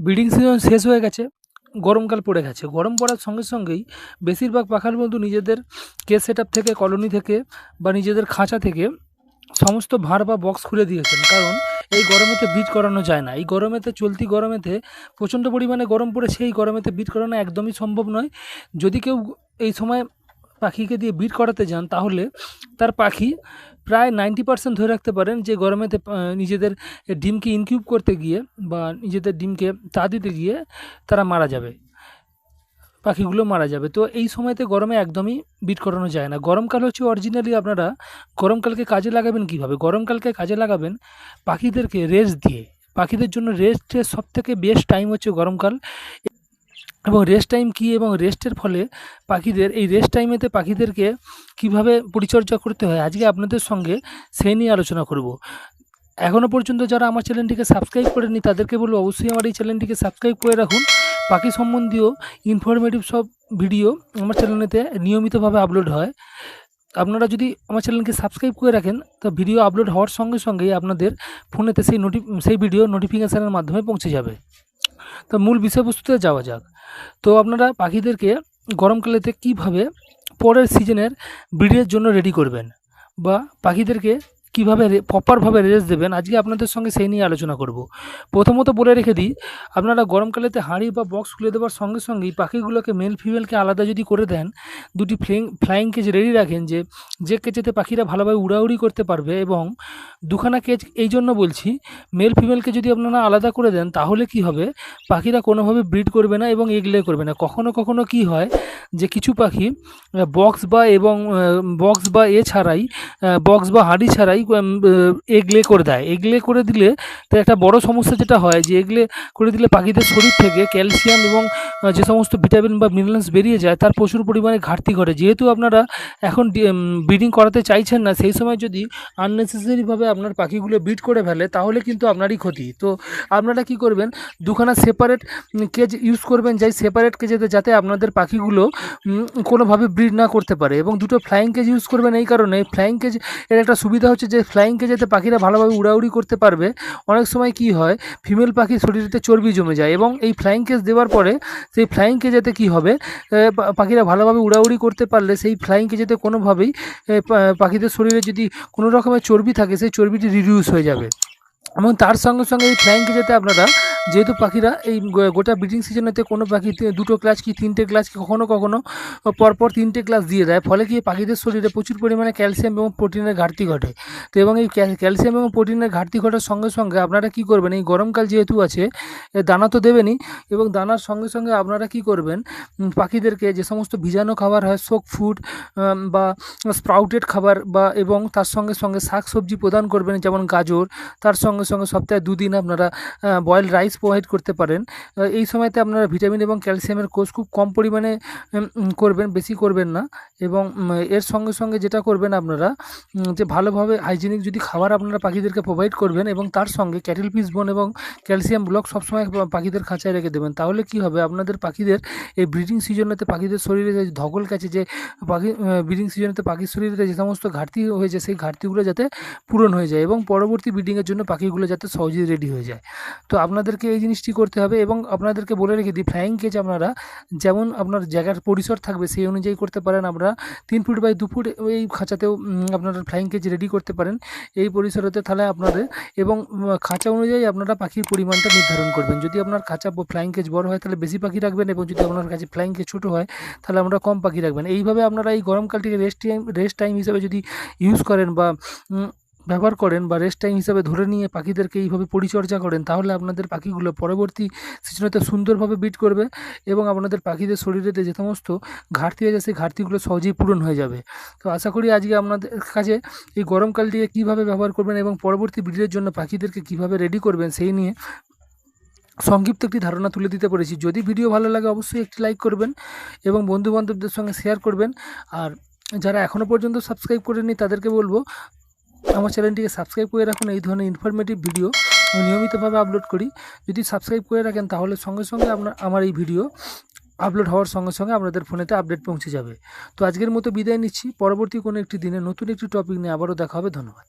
Breeding season শেষ হয়ে গেছে গরমকাল পড়ে গেছে। গরম পড়ার সঙ্গে সঙ্গেই বেশিরভাগ পাখার বন্ধু নিজেদের কেস সেট থেকে, কলোনি থেকে বা নিজেদের খাঁচা থেকে সমস্ত ভাঁড় বা বক্স খুলে দিয়েছেন। কারণ এই গরমেতে বিট করানো যায় না। এই গরমেতে, চলতি গরমেতে, প্রচণ্ড পরিমাণে গরম পড়েছে এই গরমেতে বিট করানো একদমই সম্ভব নয়। যদি কেউ এই সময় পাখিকে দিয়ে বিট করাতে যান, তাহলে তার পাখি প্রায় নাইনটি পার্সেন্ট ধরে রাখতে পারেন যে গরমেতে নিজেদের ডিমকে ইনকিউব করতে গিয়ে বা নিজেদের ডিমকে তা দিতে গিয়ে তারা মারা যাবে। পাখিগুলো মারা যাবে। তো এই সময়তে গরমে একদমই বিট করানো যায় না। গরমকাল হচ্ছে অরিজিনালি আপনারা গরমকালকে কাজে লাগাবেন কীভাবে? গরমকালকে কাজে লাগাবেন পাখিদেরকে রেস্ট দিয়ে। পাখিদের জন্য রেস্টের সব থেকে বেস্ট টাইম হচ্ছে গরমকাল। এবং রেস্ট টাইম কী এবং রেস্টের ফলে পাখিদের, এই রেস্ট টাইমেতে পাখিদেরকে কীভাবে পরিচর্যা করতে হয়? আজকে আপনাদের সঙ্গে সেই নিয়ে আলোচনা করব। এখনও পর্যন্ত যারা আমার চ্যানেলটিকে সাবস্ক্রাইব করেনি তাদেরকে বলব অবশ্যই আমার এই চ্যানেলটিকে সাবস্ক্রাইব করে রাখুন। পাখি সম্বন্ধীয় ইনফরমেটিভ সব ভিডিও আমার চ্যানেলেতে নিয়মিতভাবে আপলোড হয়। আপনারা যদি আমার চ্যানেলকে সাবস্ক্রাইব করে রাখেন, তো ভিডিও আপলোড হওয়ার সঙ্গে সঙ্গেই আপনাদের ফোনেতে সেই নোটি সেই ভিডিও নোটিফিকেশানের মাধ্যমে পৌঁছে যাবে। তো মূল বিষয়বস্তুতে যাওয়া যাক। তো আপনারা পাখিদেরকে গরমকালেতে কীভাবে পরের সিজনের ব্রিডের জন্য রেডি করবেন? বা পাখিদেরকে কীভাবে প্রপারভাবে রেস্ট দেবেন, আজকে আপনাদের সঙ্গে সেই নিয়ে আলোচনা করব। প্রথমত বলে রেখে দিই, আপনারা গরমকালেতে হাঁড়ি বা বক্স খুলে দেওয়ার সঙ্গে সঙ্গেই পাখিগুলোকে মেল ফিমেলকে আলাদা যদি করে দেন, দুটি ফ্লাইং ফ্লাইং কেজ রেডি রাখেন যে যে কেচেতে পাখিরা ভালোভাবে উড়াউড়ি করতে পারবে এবং দুখানা কেজ এই জন্য বলছি মেল ফিমেলকে যদি আপনারা আলাদা করে দেন, তাহলে কি হবে? পাখিরা কোনোভাবে ব্রিড করবে না এবং এগলে করবে না। কখনো কখনো কি হয় যে, কিছু পাখি বক্স বা এবং বক্স বা এ ছাড়াই বক্স বা হাঁড়ি ছাড়াই এগলে করে দেয়। এগলে করে দিলে তো একটা বড় সমস্যা যেটা হয় যে এগলে করে দিলে পাখিদের শরীর থেকে ক্যালসিয়াম এবং যে সমস্ত ভিটামিন বা মিনারেলস বেরিয়ে যায় তার প্রচুর পরিমাণে ঘাটতি ঘটে। যেহেতু আপনারা এখন ব্রিডিং করাতে চাইছেন না, সেই সময় যদি আননেসেসারিভাবে আপনার পাখিগুলো ব্রিড করে ফেলে তাহলে কিন্তু আপনারই ক্ষতি। তো আপনারা কি করবেন, দুখানা সেপারেট কেজ ইউজ করবেন, যাই সেপারেট কেজেতে যাতে আপনাদের পাখিগুলো কোনোভাবে ব্রিড না করতে পারে। এবং দুটো ফ্লাইং কেজ ইউজ করবেন এই কারণে। ফ্লাইং কেজ এর একটা সুবিধা হচ্ছে যে ফ্লাইং কেজেতে পাখিরা ভালোভাবে উড়াউড়ি করতে পারবে, অনেক সময় কি হয় ফিমেল পাখির শরীরেতে চর্বি জমে যায় এবং এই ফ্লাইং কেজ দেওয়ার পরে সেই ফ্লাইং কেজেতে কি হবে পাখিরা ভালোভাবে উড়াউড়ি করতে পারলে সেই ফ্লাইং কেজেতে কোনোভাবেই পাখিদের শরীরে যদি কোনো রকমের চর্বি থাকে, সেই চর্বিটি রিডিউস হয়ে যাবে। এবং তার সঙ্গে সঙ্গে এই ফ্লাইং কেজেতে আপনারা যেহেতু পাখিরা এই গোটা ব্রিডিং সিজনেতে কোনো পাখি দুটো ক্লাস কি তিনটে ক্লাস কি কখনো কখনো পরপর তিনটে ক্লাস দিয়ে দেয়, ফলে কি পাখিদের শরীরে প্রচুর পরিমাণে ক্যালসিয়াম এবং প্রোটিনের ঘাটতি ঘটে। তো এবং এই ক্যালসিয়াম এবং প্রোটিনের ঘাটতি ঘটার সঙ্গে সঙ্গে আপনারা কি করবেন, এই গরমকাল যেহেতু আছে দানা তো দেবেনই, এবং দানার সঙ্গে সঙ্গে আপনারা কি করবেন পাখিদেরকে যে সমস্ত ভিজানো খাবার হয় সোক ফুড বা স্প্রাউটেড খাবার বা, এবং তার সঙ্গে সঙ্গে শাক সবজি প্রদান করবেন, যেমন গাজর, তার সঙ্গে সঙ্গে সপ্তাহে দুদিন আপনারা বয়েল রাইস প্রোভাইড করতে পারেন। এই সময়তে আপনারা ভিটামিন এবং ক্যালসিয়ামের কোর্স খুব কম পরিমাণে করবেন, বেশি করবেন না। এবং এর সঙ্গে সঙ্গে যেটা করবেন আপনারা যে ভালোভাবে হাইজিনিক যদি খাবার আপনারা পাখিদেরকে প্রোভাইড করবেন এবং তার সঙ্গে ক্যাটেল পিস বোন এবং ক্যালসিয়াম ব্লক সবসময় পাখিদের খাঁচায় রেখে দেবেন, তাহলে কি হবে? আপনাদের পাখিদের এই ব্রিডিং সিজনেতে পাখিদের শরীরে যে ধকল কাছে যে পাখি ব্রিডিং সিজনেতে পাখির শরীরে যে সমস্ত ঘাটতি হয়েছে, সেই ঘাটতিগুলো যাতে পূরণ হয়ে যায় এবং পরবর্তী ব্রিডিংয়ের জন্য পাখিগুলো যাতে সহজেই রেডি হয়ে যায়। তো আপনাদেরকে এই জিনিসটি করতে হবে এবং আপনাদেরকে বলে রেখে দিই ফ্লাইং কেজ আপনারা যেমন আপনার জায়গার পরিসর থাকবে সেই অনুযায়ী করতে পারেন। আপনারা তিন ফুট বাই দু ফুট এই খাঁচাতেও আপনারা ফ্লাইং কেজ রেডি করতে পারেন এই পরিসরেতে তাহলে আপনাদের এবং খাঁচা অনুযায়ী আপনারা পাখির পরিমাণটা নির্ধারণ করবেন। যদি আপনার খাঁচা ফ্লাইং কেজ বড় হয় তাহলে বেশি পাখি রাখবেন এবং যদি আপনার কাছে ফ্লাইং কেজ ছোটো হয় তাহলে আপনারা কম পাখি রাখবেন। এইভাবে আপনারা এই গরমকালটিকে রেস্ট টাইম রেস্ট টাইম হিসাবে যদি ইউজ করেন বা ব্যবহার করেন বা রেস্ট টাইম হিসাবে ধরে নিয়ে পাখিদেরকে এইভাবে পরিচর্যা করেন, তাহলে আপনাদের পাখিগুলো পরবর্তী সিজনেতে সুন্দরভাবে বিট করবে এবং আপনাদের পাখিদের শরীরেতে যে সমস্ত ঘাটতি আছে, সেই ঘাটতিগুলো সহজেই পূরণ হয়ে যাবে। তো আশা করি আজকে আপনাদের কাছে এই গরমকালটিকে কীভাবে ব্যবহার করবেন এবং পরবর্তী ব্রিডের জন্য পাখিদেরকে কীভাবে রেডি করবেন, সেই নিয়ে সংক্ষিপ্ত একটি ধারণা তুলে দিতে পেরেছি। যদি ভিডিও ভালো লাগে অবশ্যই একটি লাইক করবেন এবং বন্ধুবান্ধবদের সঙ্গে শেয়ার করবেন। আর যারা এখনও পর্যন্ত সাবস্ক্রাইব করেনি তাদেরকে বলব আমার চ্যানেলটিকে সাবস্ক্রাইব করে রাখুন। এই ধরনের ইনফরমেটিভ ভিডিও আমি নিয়মিতভাবে আপলোড করি। যদি সাবস্ক্রাইব করে রাখেন, তাহলে সঙ্গে সঙ্গে আপনার, আমার এই ভিডিও আপলোড হওয়ার সঙ্গে সঙ্গে আপনাদের ফোনেতে আপডেট পৌঁছে যাবে। তো আজকের মতো বিদায় নিচ্ছি। পরবর্তী কোনো একটি দিনে নতুন একটি টপিক নিয়ে আবারও দেখা হবে। ধন্যবাদ।